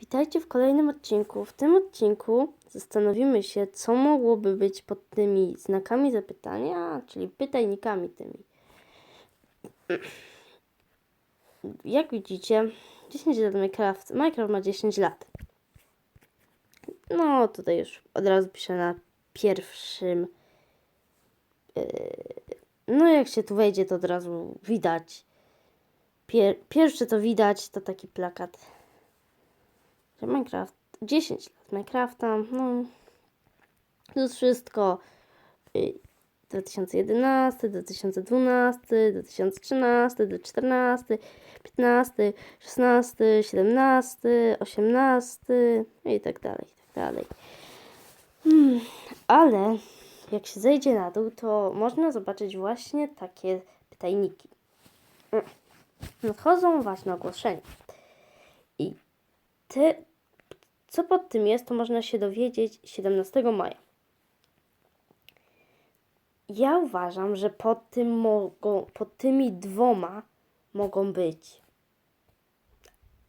Witajcie w kolejnym odcinku. W tym odcinku zastanowimy się, co mogłoby być pod tymi znakami zapytania, czyli pytajnikami tymi. Jak widzicie, 10 lat Minecraft. Minecraft ma 10 lat. No, tutaj już od razu piszę na pierwszym. yy, No, jak się tu wejdzie, to od razu widać. Pier pierwsze co widać, to taki plakat że Minecraft 10 lat Minecrafta, no to jest wszystko y, 2011, 2012, 2013, 2014, 15, 16, 17, 18 i tak dalej, i tak dalej. Hmm, ale jak się zejdzie na dół, to można zobaczyć właśnie takie pytajniki. Mm. Nadchodzą ważne ogłoszenia. I te, co pod tym jest, to można się dowiedzieć 17 maja. Ja uważam, że pod tym mogą, pod tymi dwoma mogą być.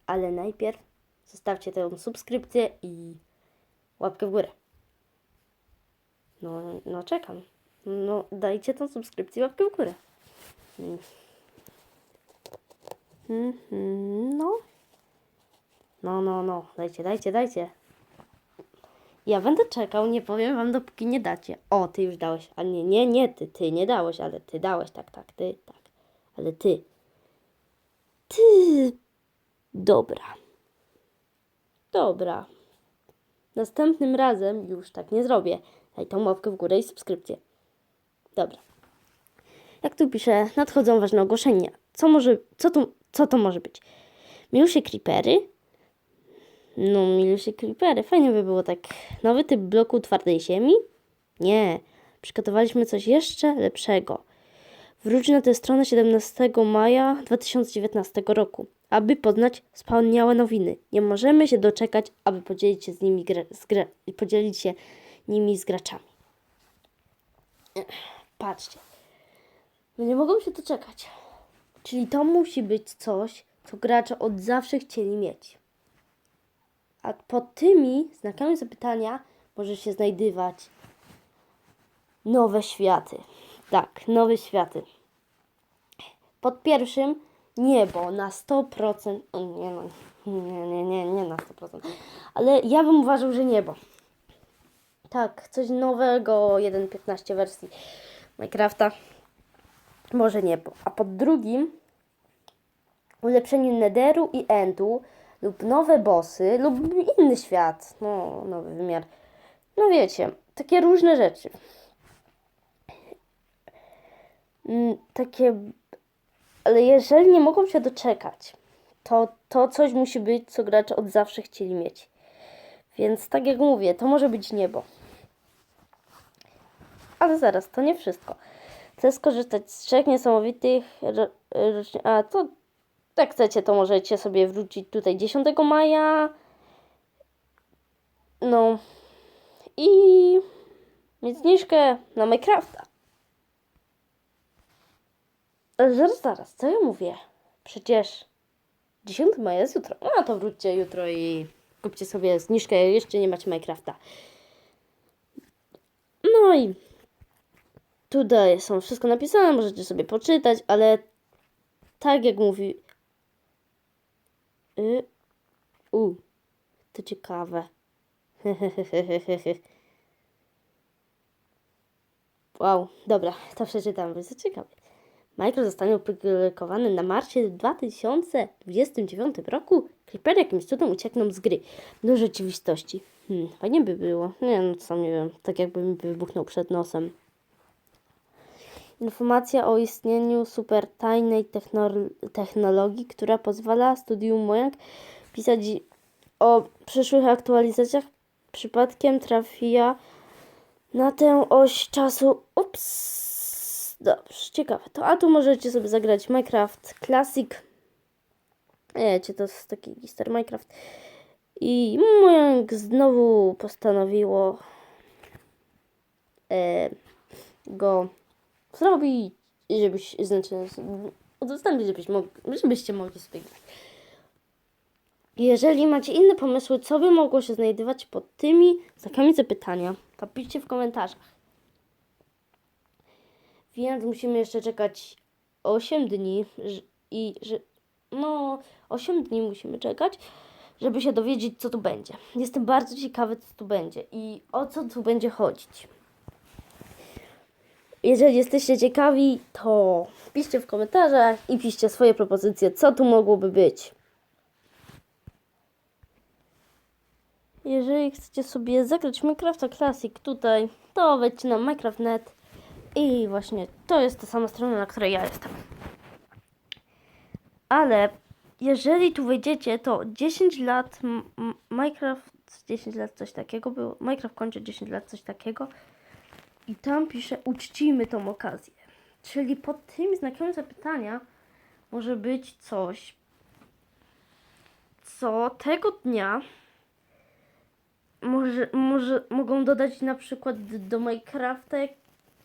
Ale najpierw zostawcie tę subskrypcję i łapkę w górę. No, no czekam. No, dajcie tą subskrypcję łapkę w górę. Mm. Mhm, no. No, no, no, dajcie, dajcie, dajcie. Ja będę czekał, nie powiem wam, dopóki nie dacie. O, ty już dałeś. A nie, nie, nie, ty, ty nie dałeś, ale ty dałeś, tak, tak, ty, tak. Ale ty. Ty. Dobra. Dobra. Następnym razem już tak nie zrobię. Daj tą łapkę w górę i subskrypcję. Dobra. Jak tu piszę, nadchodzą ważne ogłoszenia. Co może, co tu, co to może być? Milusie creepery, no, milusie creepery. Fajnie by było tak. Nowy typ bloku twardej ziemi? Nie. Przygotowaliśmy coś jeszcze lepszego. Wróć na tę stronę 17 maja 2019 roku, aby poznać wspaniałe nowiny. Nie możemy się doczekać, aby podzielić się z nimi z podzielić się nimi z graczami. Patrzcie. No nie mogą się doczekać. Czyli to musi być coś, co gracze od zawsze chcieli mieć. A pod tymi znakami zapytania może się znajdywać nowe światy. Tak, nowe światy. Pod pierwszym niebo na 100%. O, nie, no, nie, nie, nie, nie na 100%. Ale ja bym uważał, że niebo. Tak, coś nowego, 1.15 wersji Minecrafta. Może niebo. A pod drugim ulepszenie Netheru i Endu lub nowe bossy lub inny świat, no nowy wymiar. No wiecie, takie różne rzeczy. Mm, Takie, ale jeżeli nie mogą się doczekać, to to coś musi być, co gracze od zawsze chcieli mieć. Więc tak jak mówię, to może być niebo. Ale zaraz, to nie wszystko. Chcę skorzystać z trzech niesamowitych. A to jak chcecie, to możecie sobie wrócić tutaj 10 maja. No. I mieć zniżkę na Minecrafta. Ale Zaraz, zaraz, co ja mówię? Przecież 10 maja jest jutro. No to wróćcie jutro i kupcie sobie zniżkę, jeszcze nie macie Minecrafta. No i tutaj są wszystko napisane, możecie sobie poczytać, ale tak jak mówi Y, u, to ciekawe. wow, dobra, to przeczytam, bo jest ciekawe. Minecraft zostanie opublikowany na marcie 2029 roku. Creepery jakimś cudem uciekną z gry do rzeczywistości. Hmm, fajnie by było. Nie no, co nie wiem, tak jakby mi wybuchnął przed nosem. Informacja o istnieniu super tajnej techno- technologii, która pozwala studium Mojang pisać o przyszłych aktualizacjach, przypadkiem trafia na tę oś czasu. Ups. Dobrze, ciekawe to. A tu możecie sobie zagrać Minecraft Classic. Wiecie, to jest taki Easter Minecraft. I Mojang znowu postanowiło e, go zrobić, żebyś, znaczy, udostępnić, żebyś mog, żebyście mogli sobie grać. Jeżeli macie inne pomysły, co by mogło się znajdować pod tymi znakami zapytania, to piszcie w komentarzach. Więc musimy jeszcze czekać 8 dni i że no 8 dni musimy czekać, żeby się dowiedzieć co tu będzie. Jestem bardzo ciekawy co tu będzie i o co tu będzie chodzić. Jeżeli jesteście ciekawi, to piszcie w komentarzach i piszcie swoje propozycje, co tu mogłoby być. Jeżeli chcecie sobie zagrać Minecrafta Classic tutaj, to wejdźcie na Minecraft.net i właśnie to jest ta sama strona, na której ja jestem. Ale jeżeli tu wejdziecie, to 10 lat Minecraft, 10 lat coś takiego było, Minecraft kończy 10 lat coś takiego i tam pisze uczcijmy tą okazję. Czyli pod tymi znakami zapytania może być coś, co tego dnia może, może mogą dodać na przykład do Minecrafta,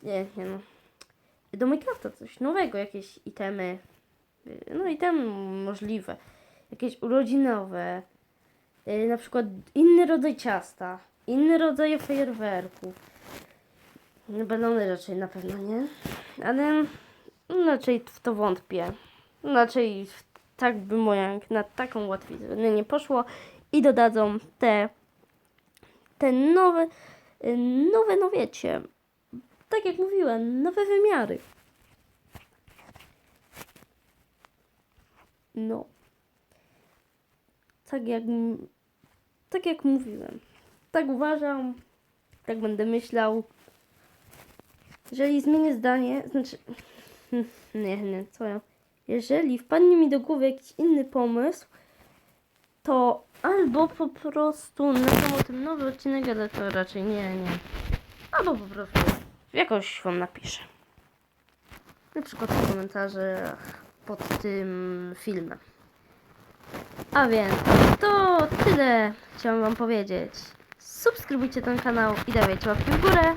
nie, nie no, do Minecrafta coś nowego, jakieś itemy, y, no itemy możliwe, jakieś urodzinowe, y, na przykład inny rodzaj ciasta, inny rodzaj fajerwerków. Balony raczej na pewno nie, ale raczej w to wątpię. Raczej tak by moja na taką łatwiznę nie poszło i dodadzą te te nowe, nowe, no wiecie, tak jak mówiłem, nowe wymiary. No. Tak jak, tak jak mówiłem. Tak uważam, tak będę myślał. Jeżeli zmienię zdanie, znaczy, nie, nie, co ja. Jeżeli wpadnie mi do głowy jakiś inny pomysł, to albo po prostu nagram o tym nowy odcinek, ale to raczej nie, nie. Albo po prostu jakoś wam napiszę. Na przykład w komentarzach pod tym filmem. A więc to tyle chciałam wam powiedzieć. Subskrybujcie ten kanał i dawajcie łapki w górę.